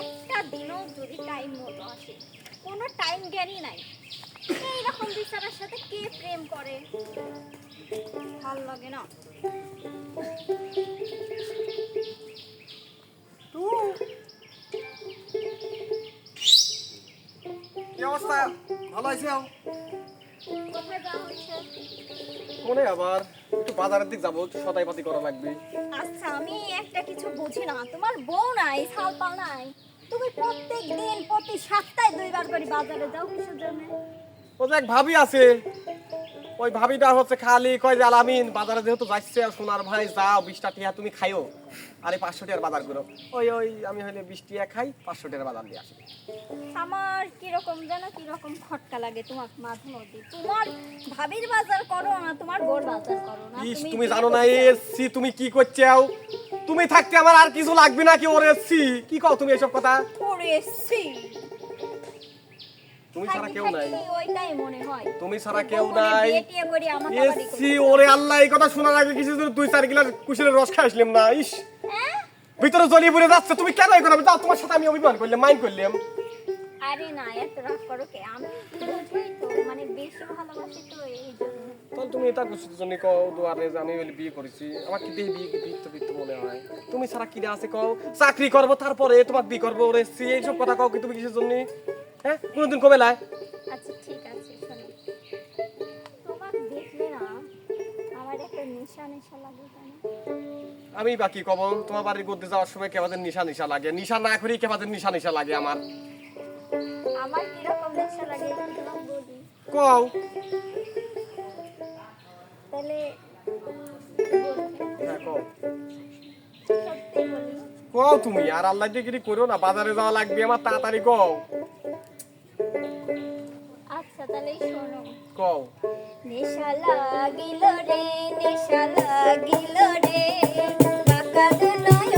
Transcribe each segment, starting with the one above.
একটা দিনও যদি টাইম মতো আসে কোনো টাইম জ্ঞানই নাই। এইরকম বিচারের সাথে কে প্রেম করে? ভালো লাগে না। অবস্থা? ভালো আছি কোথায় যাওয়া হচ্ছে মনে আবার। বাজারের দিক যাব, একটু সদাই পাতি করা লাগবে। আচ্ছা আমি একটা কিছু বুঝি না। তোমার বউ নাই সালপা নাই। তুমি প্রত্যেক দিন প্রতি সপ্তাহে দুইবার করে বাজারে যাও কিসের জন্য ও যে এক ভাবি আছে। ওই ভাবিটা হচ্ছে খালি কয় যে আলামিন বাজারে যেহেতু যাচ্ছে সোনার ভাই যাও বিশটা টিয়া তুমি খাইও। আরে পাঁচশো টিয়ার বাজার করো। ওই ওই আমি হইলে বিশ টিয়া খাই পাঁচশো টিয়ার বাজার দিয়ে আসি। আমার কীরকম যেন কীরকম খটকা লাগে তোমার মাঝে মধ্যে। তোমার ভাবির বাজার করো না তোমার বোর বাজার করো না। ইস তুমি জানো না এসছি তুমি কি করছাও তুমি থাকতে আমার আর কিছু লাগবে না কি ওর এসছি কি কও তুমি এসব কথা? করে এসছি তুমি ছাড়া কেউ নাই। ওইটাই মনে হয়। তুমি ছাড়া কেউ নাই। বিয়ে করে। ওরে আল্লাহ এই কথা শোনার আগে কিছু দুই চার গিলাস কুশলের রস খাই আসলাম না ইস। হ্যাঁ? ভিতরে জলিয়ে পড়ে যাচ্ছে তুমি কেন এই কথা তোমার সাথে আমি অভিমান করলাম মাইন্ড করলাম। আরে না এত রাগ করো কে? আমি তো মানে বেশি ভালোবাসি তো এই তুমি এটা কিছু জন্য কও দুয়ারে যে আমি বলে বিয়ে করেছি। আমার কি দেহে বিয়ে বিত্ত বিত্ত মনে হয়? তুমি ছাড়া কি আছে কও? চাকরি করব তারপরে তোমার বিয়ে করব এইসব কথা কও কি তুমি কিসের জন্য? হ্যাঁ? কোনোদিন কবে লাই আচ্ছা ঠিক আছে শোনো। তোমার দেখলে না আমার একটা নেশা নেশা লাগে আমি বাকি কব? তোমার বাড়ির গদ্দে যাওয়ার সময় কেবাদের নিশা নিশা লাগে? নিশা না করি কেবাদের নিশা নিশা লাগে আমার? আমার কীরকম নেশা লাগে কও। তাহলে হ্যাঁ কও। কও তুমি আর আল্লাহ ডিগ্রি করো না বাজারে যাওয়া লাগবে আমার তাড়াতাড়ি কও। আচ্ছা তাহলে শোনো। কও। নেশা লাগিল রে নেশা লাগিল রে। বাঁকা লাগিল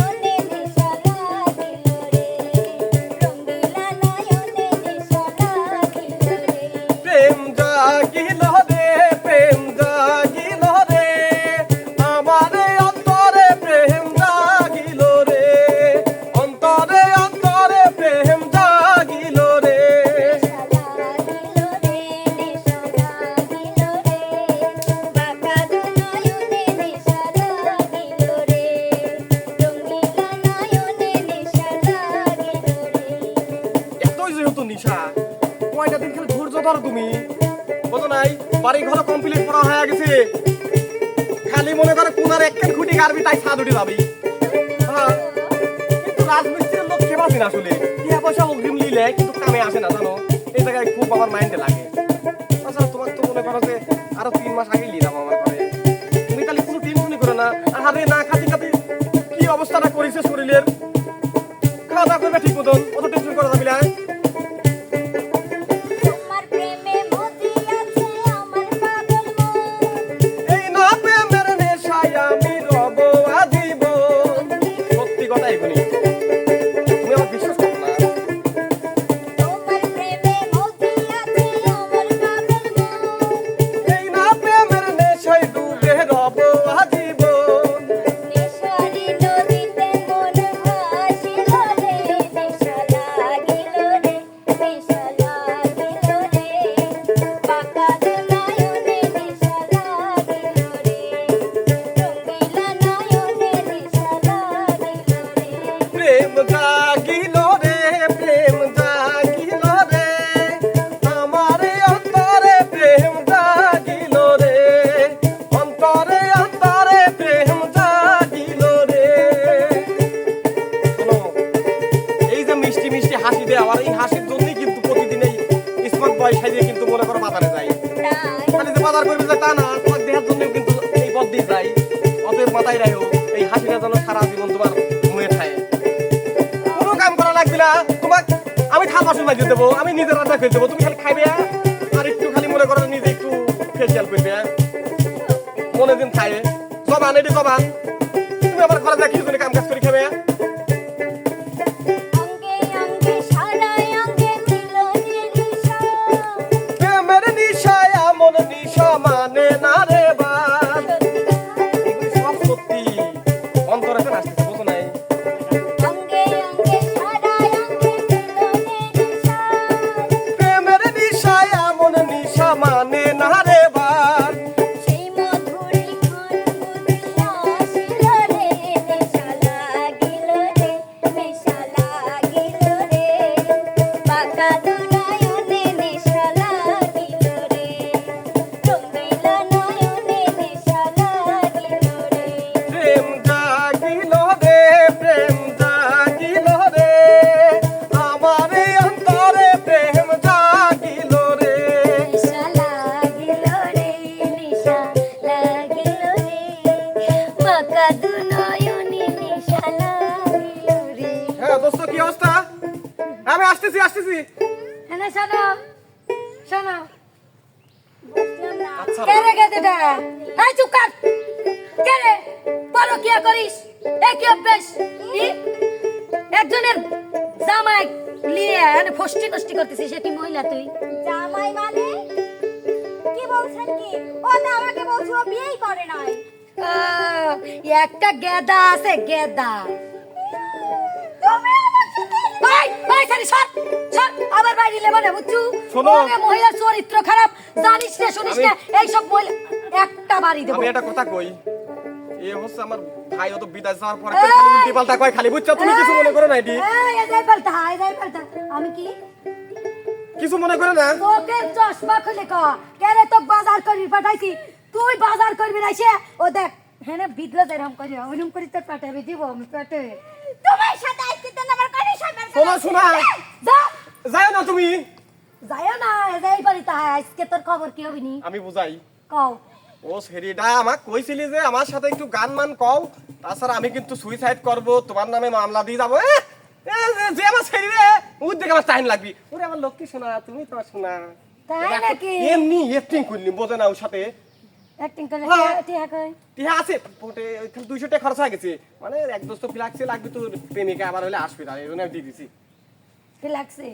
কয়টা দিন খালি ধৈর্য ধরো তুমি? বোঝো নাই, বাড়ি ঘর কমপ্লিট করা হয়ে গেছে। খালি মনে করে কোনার একখান খুঁটি গাড়বি, তাই ছাদ উঠে যাবি। হ্যাঁ কিন্তু রাজমিস্ত্রির লোক খেপাছি না আসলে? টিয়া পয়সা অগ্রিম নিলে কিন্তু কামে আসে না, জানো? এই জায়গায় খুব আমার মাইন্ডে লাগে। প্রেম জাগিল রে প্রেম জাগিল রে। আমারে অন্তরে প্রেম জাগিল রে। অন্তরে অন্তরে প্রেম জাগিল রে। এই যে মিষ্টি মিষ্টি হাসি দেয় আমার এই হাসির জন্যই কিন্তু প্রতিদিন এই স্মার্ট বয় সাজিয়ে কিন্তু মনে করো বাজারে যাই তাই। যে বাজার করবে তা না তোমার দেহার জন্য কিন্তু এই পথ দিয়ে যাই অতএব মাথায় রাখো এই হাসিটা যেন সারা জীবন তোমার না? তোমাকে আমি থাল বাসন মাজিয়ে দেবো, আমি নিজে রান্না করে দেবো, তুমি খালি খাইবে আর একটু খালি মনে করো নিজে একটু ফেসিয়াল করবে মনে দিন খায় জবান, এটি জবান। তুমি আমার ঘরে দেখি কাম কাজ করে খাবে আচ্ছা কে রে এই চুপ কর। কে রে? পরকিয়া করিস? এ কি অভ্যাস? একজনের জামাই লিয়ে মানে ফষ্টি নষ্টি করতেছিস সে কি মহিলা তুই? জামাই মানে? কি বলছেন কি? ও আমাকে বলছে বিয়েই করে নাই। একটা গেদা আছে গেদা। তুমি আমার সাথে ওই ওই সারি সর সর আবার বাইরে লেবা না বুঝছু? শোনো। ওরে চরিত্র খারাপ জানিস না শুনিস আমি- না এইসব মহিলা একটা বাড়ি দেবো। আমি একটা কথা কই এ হচ্ছে আমার ভাই ও বিদায় যাওয়ার পরে খালি উল্টি পাল্টা কয় খালি বুঝছ? তুমি কিছু মনে করো না এটি। এই, এই যাই পাল্টা এই যাই পাল্টা। আমি কি? কিছু মনে করে না। তোকে চশমা খুলে ক। কেরে তো বাজার করবি পাঠাইছি? তুই বাজার করবি না সে? ও দেখ হ্যাঁ বিদলা যেরকম করি ওইরকম করি তোর পাঠাবে দিব আমি পেটে। তোমার সাথে আজকে তো আমার কন্ডিশন শোনো শোনা। যা যাও না তুমি। যাইও না যাই পারি তাই আজকে তোর খবর কি হবি নি? আমি বুঝাই। কও। ও সেরিটা আমাকে কইছিলি যে আমার সাথে একটু গান মান কও। তাছাড়া আমি কিন্তু সুইসাইড করব তোমার নামে মামলা দিয়ে যাব যে- আমার সেরি রে ওর দিকে আমার টাইম লাগবে। ওরে আমার লক্ষ্মী শোনা তুমি তো শোনা তাই নাকি? এমনি এফটিং করলি বোঝে না ওর সাথে। অ্যাক্টিং করে হ্যাঁ। টিয়া কই আছে পোটে ওইখানে দুইশো টাকা খরচ হয়ে গেছে। মানে এক দোস্ত ফিলাক্সে লাগবে তোর প্রেমিকা আবার হলে আসবে না আমি দিয়ে দিছি। কি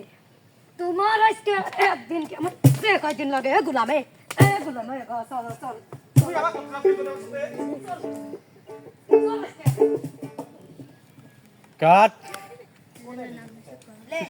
তোমার আজকে একদিন কেমন সে কয়দিন লাগে? এ গুলামে এ গুলামে গ, চল চল। তুই আমার কথা বলবি না ওর সাথে? কাট